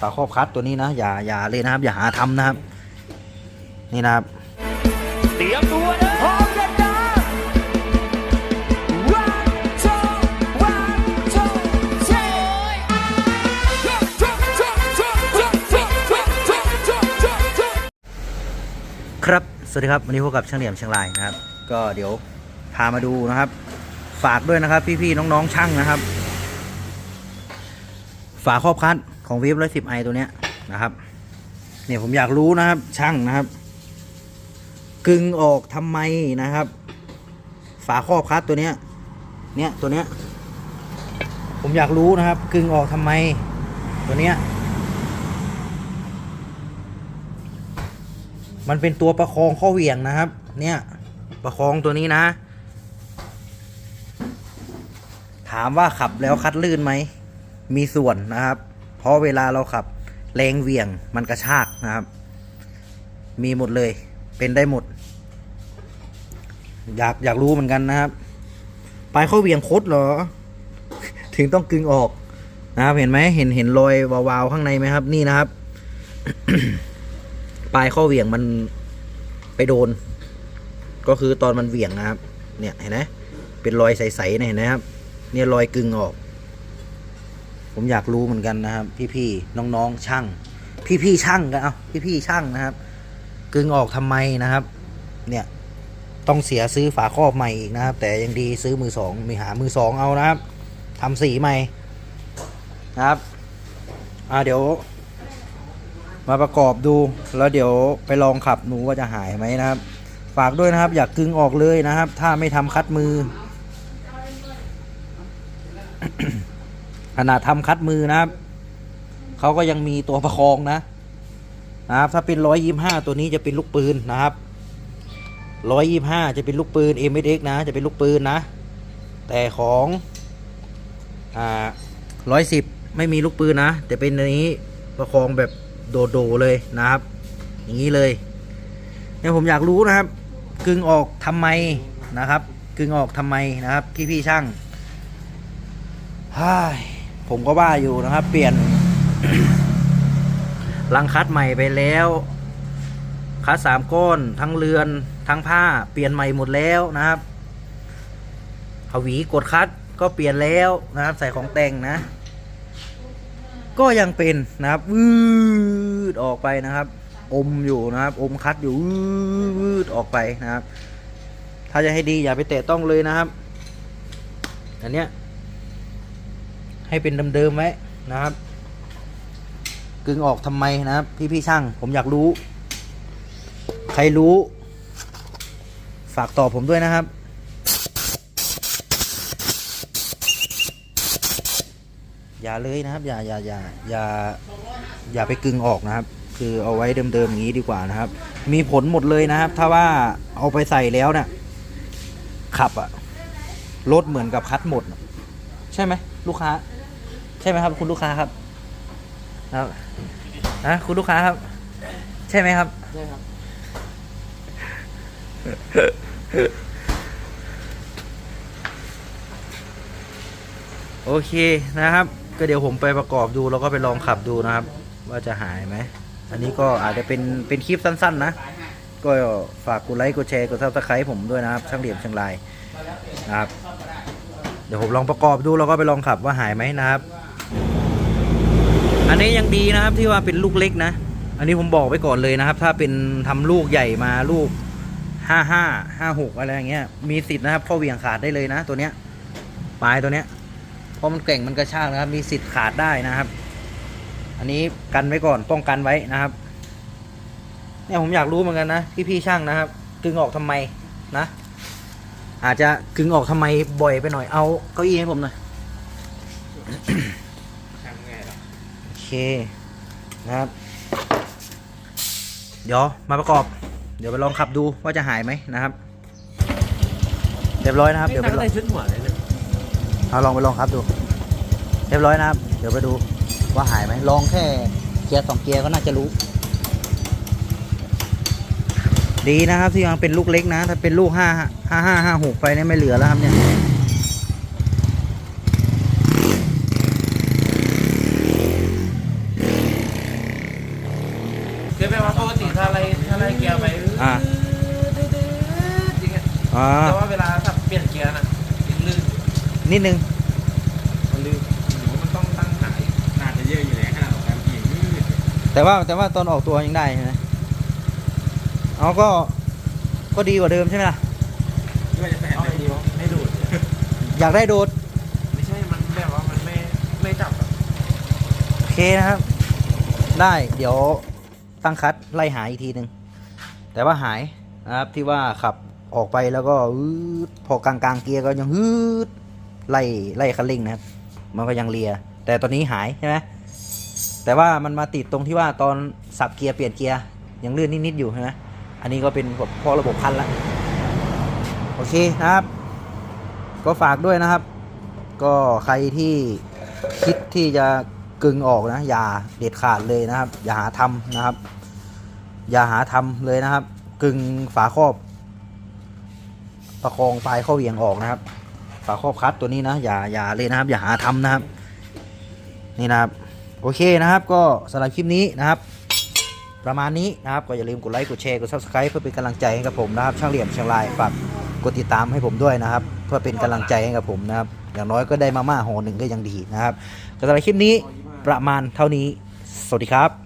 ฝาครอบคัดตัวนี้นะ อย่าอย่าเลยนะครับ อย่าหาทำนะครับ นี่นะครับเตรียมตัวนะพร้อมกันนะ One two one two three ครับ สวัสดีครับ วันนี้พบกับช่างเหลี่ยมเชียงรายนะครับ ก็เดี๋ยวพามาดูนะครับ ฝากด้วยนะครับ พี่ๆน้องๆช่างนะครับ ฝาครอบคัด ของวีฟร้อยสิบไอตัวเนี้ยนะครับ เนี่ยผมอยากรู้นะครับ ช่างนะครับ กึ่งออกทำไมนะครับ ฝาครอบคัดตัวเนี้ย เนี่ยตัวเนี้ย ผมอยากรู้นะครับ กึ่งออกทำไม ตัวเนี้ย มันเป็นตัวประคองข้อเหวี่ยงนะครับ เนี่ยประคองตัวนี้นะ ถามว่าขับแล้วคัดลื่นไหม มีส่วนนะครับ เพราะเวลาเราขับแรงเวี่ยงมันกระชากนะครับ มีหมดเลยเป็นได้หมด อยากอยากรู้เหมือนกันนะครับปลายข้อเวียงคดเหรอ ถึงต้องกึงออกนะครับเห็นไหมเห็นเห็นรอยวาวๆข้างในไหมครับ นี่นะครับ ปลายข้อเวียงมันไปโดน ก็คือตอนมันเวียงนะครับ เนี่ยเห็นไหมเป็นรอยใสๆเนี่ยเห็นไหมครับ เนี่ยรอยกึ่งออก ผมอยากรู้เหมือนกันนะครับ พี่ๆน้องๆช่าง พี่ๆช่างกันเอาพี่ๆช่างนะครับกึ่งออกทำไมนะครับ เนี่ยต้องเสียซื้อฝาครอบใหม่อีกนะครับ แต่ยังดีซื้อมือสองมีหามือสองเอานะครับทำสีใหม่นะครับอ่าเดี๋ยว มาประกอบดูแล้วเดี๋ยวไปลองขับหนูว่าจะหายไหมนะครับ ฝากด้วยนะครับ อยากกึงออกเลยนะครับ ถ้าไม่ทำคัดมือ ขนาดทำคัดมือนะครับเขาก็ยังมีตัวประคองนะนะครับ ถ้าเป็นร้อยยี่ห้าตัวนี้จะเป็นลูกปืนนะครับร้อยยี่ห้าจะเป็นลูกปืน m s x นะ จะเป็นลูกปืนนะ แต่ของอ่าร้อยสิบไม่มีลูกปืนนะ แต่เป็นอันนี้ประคองแบบโดโดๆเลยนะครับ อย่างนี้เลยเนี่ยผมอยากรู้นะครับ กึ่งออกทำไมนะครับ กึ่งออกทำไมนะครับพี่พี่ช่างฮ่า ผมก็ว่าอยู่นะครับ เปลี่ยนลังคัดใหม่ไปแล้วคัดสามก้อนทั้งเรือนทั้งผ้าเปลี่ยนใหม่หมดแล้วนะครับหวีกดคัดก็เปลี่ยนแล้วนะครับ ใส่ของแต่งนะ ก็ยังเป็นนะครับวืดออกไปนะครับ อมอยู่นะครับ อมคัดอยู่วืดออกไปนะครับ ถ้าจะให้ดีอย่าไปแตะต้องเลยนะครับ อันเนี้ย ให้เป็นเดิมๆไว้นะครับกึ่งออกทำไมนะครับ พี่ๆช่าง ผมอยากรู้ ใครรู้ ฝากตอบผมด้วยนะครับ อย่าเลยนะครับ อย่าอย่าอย่าอย่าอย่าไปกึ่งออกนะครับ คือเอาไว้เดิมๆอย่างนี้ดีกว่านะครับ มีผลหมดเลยนะครับ ถ้าว่าเอาไปใส่แล้วเนี่ยขับอะรถเหมือนกับคัดหมด ใช่ไหมลูกค้า ใช่ไหมครับ คุณลูกค้าครับครับนะคุณลูกค้าครับ ใช่ไหมครับ ใช่ครับ โอเคนะครับ ก็เดี๋ยวผมไปประกอบดูแล้วก็ไปลองขับดูนะครับ ว่าจะหายไหม อันนี้ก็อาจจะเป็นเป็นคลิปสั้น ๆ นะ ก็ฝากกดไลค์กดแชร์กดซับสไครต์ผมด้วยนะครับ ช่างเหลี่ยมเชียงรายนะครับ เดี๋ยวผมลองประกอบดูแล้วก็ไปลองขับว่าหายไหมนะครับ อันนี้ยังดีนะครับที่ว่าเป็นลูกเล็กนะ อันนี้ผมบอกไว้ก่อนเลยนะครับ ถ้าเป็นทำลูกใหญ่มาลูกห้าห้าห้าหกอะไรอย่างเงี้ยมีสิทธิ์นะครับข้อเหวี่ยงขาดได้เลยนะ ตัวเนี้ยปลายตัวเนี้ยเพราะมันแก่งมันกระชากนะครับ มีสิทธิ์ขาดได้นะครับ อันนี้กันไว้ก่อนป้องกันไว้นะครับเนี่ยผมอยากรู้เหมือนกันนะพี่พี่ช่างนะครับกึงออกทำไมนะ อาจจะกึงออกทำไมบ่อยไปหน่อยเอาเก้าอี้ให้ผมหน่อย เคนะครับ เดี๋ยวมาประกอบ เดี๋ยวไปลองขับดูว่าจะหายไหมนะครับ เรียบร้อยนะครับ เดี๋ยวไปตั้งลองแต่ชุดหัวเลยเนี่ยเอาลองไปลองครับดู เรียบร้อยนะครับ เดี๋ยวไปดูว่าหายไหมลองแค่เกียร์สองเกียร์ก็น่าจะรู้ ดีนะครับที่ยังเป็นลูกเล็กนะ ถ้าเป็นลูกห้าห้าห้าห้าหกไปเนี่ยไม่เหลือแล้วครับเนี่ย คือแบบว่าปกติถ้าอะไรถ้าอะไรเกียร์ไปอ่าจริงๆอ่าแต่ว่าเวลาถ้าเปลี่ยนเกียร์นะมันลื่นนิดนึง มันลื่นหรือว่ามันต้องตั้งหายน่าจะเยอะอยู่แล้วขนาดของการขี่ยืดแต่ว่าแต่ว่าตอนออกตัวยังได้ใช่ไหมเอาก็ก็ดีกว่าเดิมใช่ไหมล่ะด้วยจะแสนเอาเลไอ้ยดีวะไม่ดูด อยากได้โดด ไม่ใช่ มันแบบว่ามันไม่ไม่จับอะ โอเคนะครับ ได้เดี๋ยว ตั้งคัดไล่หายอีกทีหนึ่งแต่ว่าหายนะครับที่ว่าขับออกไปแล้วก็พอกลางกลางๆเกียร์ก็ยังฮืดไล่ไล่คันเร่งนะครับ มันก็ยังเลีย แต่ตอนนี้หายใช่ไหมแต่ว่ามันมาติดตรงที่ว่าตอนสับเกียร์เปลี่ยนเกียร์ยังลื่นนิดๆอยู่ใช่ไหมอันนี้ก็เป็นแบบเพราะระบบพันละโอเคนะครับ ก็ฝากด้วยนะครับ ก็ใครที่คิดที่จะ กึงออกนะ อย่าเด็ดขาดเลยนะครับ อย่าหาทำนะครับ อย่าหาทำเลยนะครับ กึงฝาครอบ ประคองปลายข้อเหวี่ยงออกนะครับ ฝาครอบคัดตัวนี้นะ อย่าอย่าเลยนะครับ อย่าหาทำนะครับ นี่นะครับ โอเคนะครับ ก็สำหรับคลิปนี้นะครับ ประมาณนี้นะครับ ก็อย่าลืมกดไลค์กดแชร์กด subscribe เพื่อเป็นกำลังใจให้กับผมนะครับ ช่างเหลี่ยมชียงรายฝากกดติดตามให้ผมด้วยนะครับ เพื่อเป็นกำลังใจให้กับผมนะครับ อย่างน้อยก็ได้มาม่าห่อหนึ่งก็ยังดีนะครับก็สำหรับคลิปนี้ ประมาณเท่านี้ สวัสดีครับ